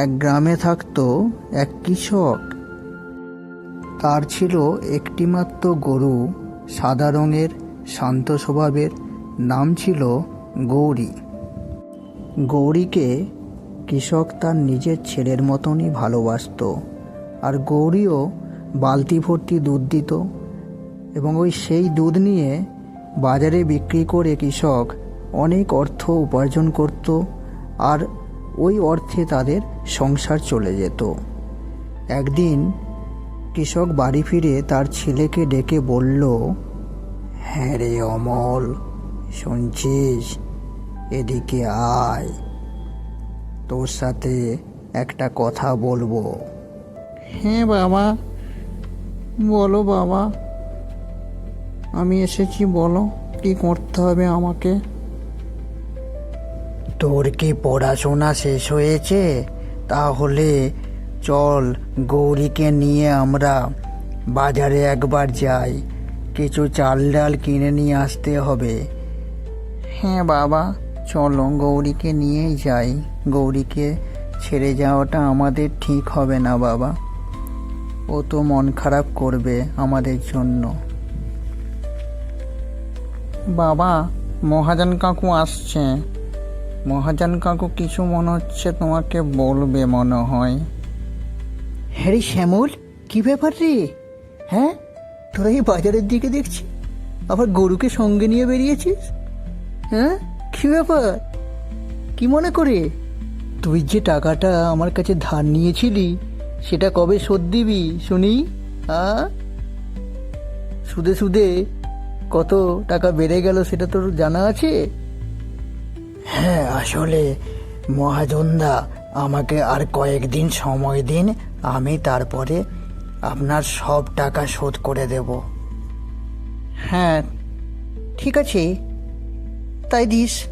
এক গ্রামে থাকতো এক কৃষক। তার ছিল একটিমাত্র গরু, সাদা রঙের, শান্ত স্বভাবের, নাম ছিল গৌরী। গৌরীকে কৃষক তার নিজের ছেলের মতনই ভালোবাসতো আর গৌরীও বালতি ভর্তি দুধ দিত এবং ওই সেই দুধ নিয়ে বাজারে বিক্রি করে কৃষক অনেক অর্থ উপার্জন করত আর ওই অর্থে তাদের সংসার চলে যেত। একদিন কৃষক বাড়ি ফিরে তার ছেলেকে ডেকে বলল হ্যাঁ রে অমল, শুনছিস? এদিকে আয়। তোর সাথে একটা কথা বলব। হ্যাঁ বাবা, বলো বাবা। আমি এসেছি, বলো, কি করতে হবে আমাকে? তোর কি পড়াশোনা শেষ হয়েছে? তাহলে চল গৌরীকে নিয়ে আমরা বাজারে একবার যাই। কিছু চাল ডাল কিনে নিয়ে আসতে হবে। হ্যাঁ বাবা, চলো গৌরীকে নিয়েই যাই। গৌরীকে ছেড়ে যাওয়াটা আমাদের ঠিক হবে না বাবা। ও তো মন খারাপ করবে আমাদের জন্য। বাবা, মহাজন কাকু আসছে। মহাজন কাকু, কিছু মনে হচ্ছে তোমাকে বলবে মনে হয়। হ্যাঁ রে শ্যামল, কি ব্যাপার রে? হ্যাঁ তোরা এই বাজারের দিকে দেখছি, আবার গরুকে সঙ্গে নিয়ে বেরিয়েছিস? হ্যাঁ কি ব্যাপার? কি মনে করে? তুই যে টাকাটা আমার কাছে ধার নিয়েছিলি, সেটা কবে শোধ দিবি, শুনি? আ? সুদে সুদে কত টাকা বেড়ে গেল সেটা তোর জানা আছে? হ্যাঁ আসলে মহাজনদা, আমাকে আর কয়েকদিন সময় দিন, আমি তারপরে আপনার সব টাকা শোধ করে দেব। হ্যাঁ ঠিক আছে। তাই দিস।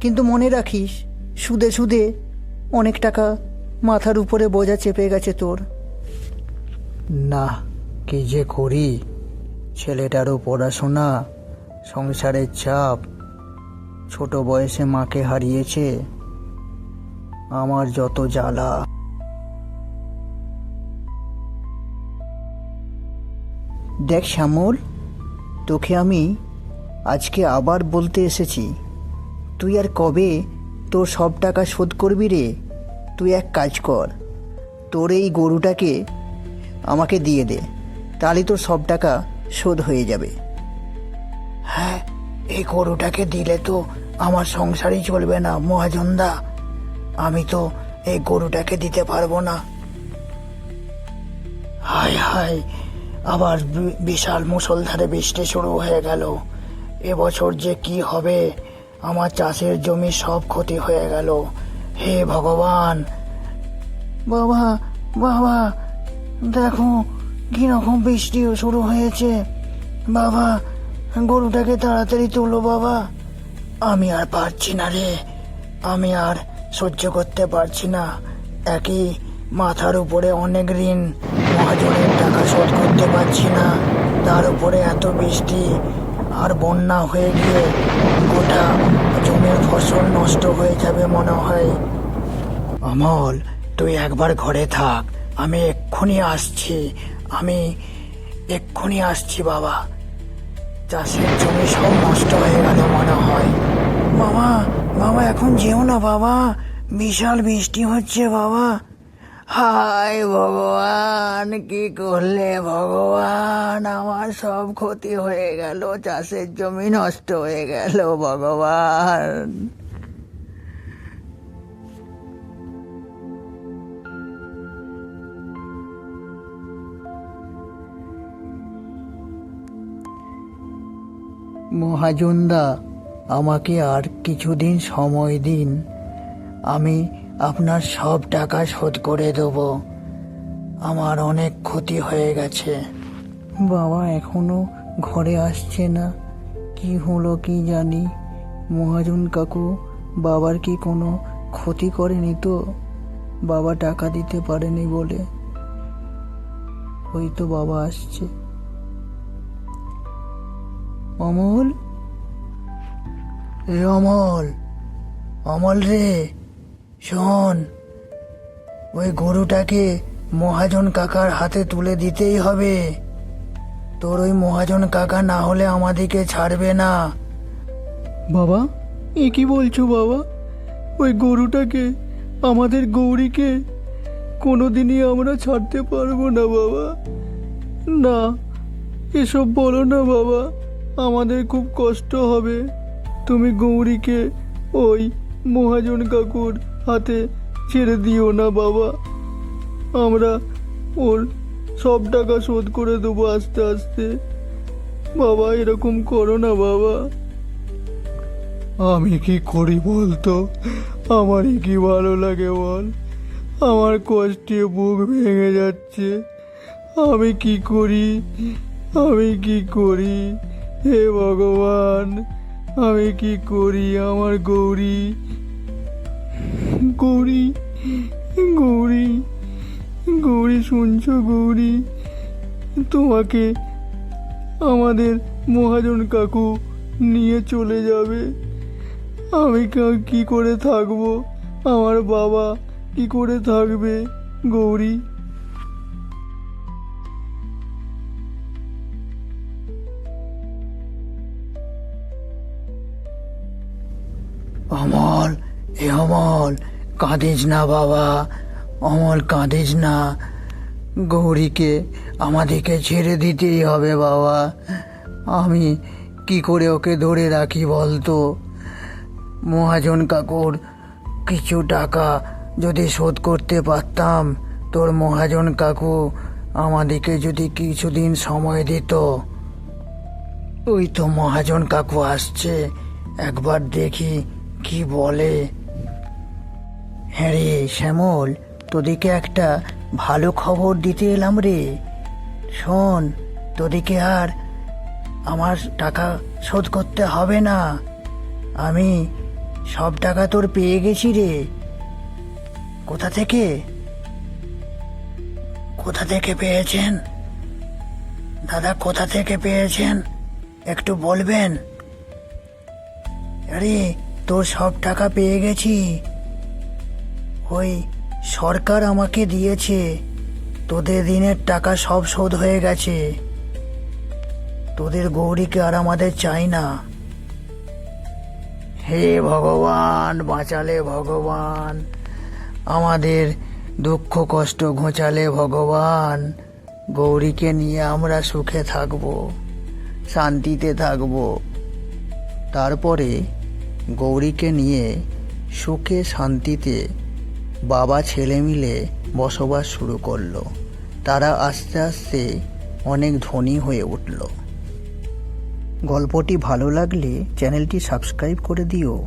কিন্তু মনে রাখিস, সুদে সুদে অনেক টাকা মাথার উপরে বোঝা চেপে গেছে তোর। না, কি যে করি? ছেলেটারও পড়াশোনা সংসারের চাপ ছোট বয়সে মাকে হারিয়েছে আমার যত জ্বালা। দেখ শ্যামল, তোকে আমি আজকে আবার বলতে এসেছি। তুই আর কবে তোর সব টাকা শোধ করবি রে? তুই এক কাজ কর, তোর এই গরুটাকে আমাকে দিয়ে দে, তাহলে তোর সব টাকা শোধ হয়ে যাবে। হ্যাঁ এই গরুটাকে দিলে তো আমার সংসারই চলবে না, মহাজনদা। আমি তো এই গরুটাকে দিতে পারব না। হায় হায়, আবার বিশাল মুষলধারে বৃষ্টি শুরু হয়ে গেল। এবছর যে কি হবে, আমার চাষের জমি সব ক্ষতি হয়ে গেল। হে ভগবান! বাবা বাবা, দেখো কীরকম বৃষ্টিও শুরু হয়েছে। বাবা গরুটাকে তাড়াতাড়ি তোলো, বাবা। আমি আর পারছি না রে। আমি আর সহ্য করতে পারছি না। একই মাথার উপরে অনেক ঋণ, মহাজনের টাকা শোধ করতে পারছি না। তার উপরে এত বৃষ্টি আর বন্যা হয়ে গিয়ে গোটা জমির ফসল নষ্ট হয়ে যাবে মনে হয়। অমল তুই একবার ঘরে থাক। আমি এক্ষুনি আসছি। আমি এক্ষুনি আসছি, বাবা। চাষের জমি সব নষ্ট হয়ে গেল মনে হয়। বাবা বাবা, এখন যেও না বাবা। বিশাল বৃষ্টি হচ্ছে বাবা। হায় ভগবান, কি করলে ভগবান? আমার সব ক্ষতি হয়ে গেল, চাষের জমি নষ্ট হয়ে গেল, ভগবান। মহাজনদা, আমাকে আর কিছুদিন সময় দিন। আমি আপনার সব টাকা শোধ করে দেব। আমার অনেক ক্ষতি হয়ে গেছে। বাবা এখনও ঘরে আসছে না। কি হলো কি জানি? মহাজন কাকু, বাবার কি কোনো ক্ষতি করেনি তো? বাবা টাকা দিতে পারেনি বলে। ওই তো বাবা আসছে। অমল? এ অমল অমল রে, শোন। ওই গরুটাকে মহাজন কাকার হাতে তুলে দিতেই হবে। তোর ওই মহাজন কাকা না হলে আমাদেরকে ছাড়বে না। বাবা, এ কি বলছো বাবা? ওই গরুটাকে, আমাদের গৌরীকে কোনোদিনই আমরা ছাড়তে পারব না বাবা। না, এসব বলো না বাবা। আমাদের খুব কষ্ট হবে। তুমি গৌরীকে ওই মহাজন কাকুর হাতে ছেড়ে দিও না বাবা। আমরা ওর সব টাকা শোধ করে দেবো আস্তে আস্তে। বাবা, এরকম করো না বাবা। আমি কি করি বলতো? আমারই কি ভালো লাগে বল? আমার কষ্টে বুক ভেঙে যাচ্ছে। আমি কি করি? আমি কি করি? হে ভগবান, আমি কি করি আমার গৌরী? গৌরী গৌরী গৌরী শুনছো গৌরী? তোমাকে আমাদের মহাজন কাকু নিয়ে চলে যাবে। আমি কা- করে থাকব? আমার বাবা কি করে থাকবে গৌরী? অমল, এ অমল, কাঁদিস না বাবা, অমল কাঁদিস না। গৌরীকে আমাদেরকে ছেড়ে দিতেই হবে বাবা। আমি কি করে ওকে ধরে রাখি বলতো? মহাজন কাকুর কিছু টাকা যদি শোধ করতে পারতাম, তোর মহাজন কাকু আমাদেরকে যদি কিছুদিন সময় দিত। ওই তো মহাজন কাকু আসছে, একবার দেখি কি বলে? হ্যাঁ রে শ্যামল তোদেরকে একটা ভালো খবর দিতে এলাম রে। শোন তোদেরকে আর আমার টাকা শোধ করতে হবে না। আমি সব টাকা তোর পেয়ে গেছি রে। কোথা থেকে? কোথা থেকে পেয়েছেন? দাদা, কোথা থেকে পেয়েছেন? একটু বলবেন? আরে তোর সব টাকা পেয়ে গেছি। ওই সরকার আমাকে দিয়েছে। তোদের ঋণের টাকা সব শোধ হয়ে গেছে। তোদের গৌরীকে আর আমাদের চাই না। হে ভগবান, বাঁচালে ভগবান। আমাদের দুঃখ, কষ্ট ঘোচালে ভগবান। গৌরীকে নিয়ে আমরা সুখে থাকব, শান্তিতে থাকব। তারপরে গৌরীকে নিয়ে সুখে শান্তিতে বাবা ছেলে মিলে বসবাস শুরু করল। তারা আস্তে আস্তে অনেক ধনী হয়ে উঠল। গল্পটি ভালো লাগলে চ্যানেলটি সাবস্ক্রাইব করে দিও।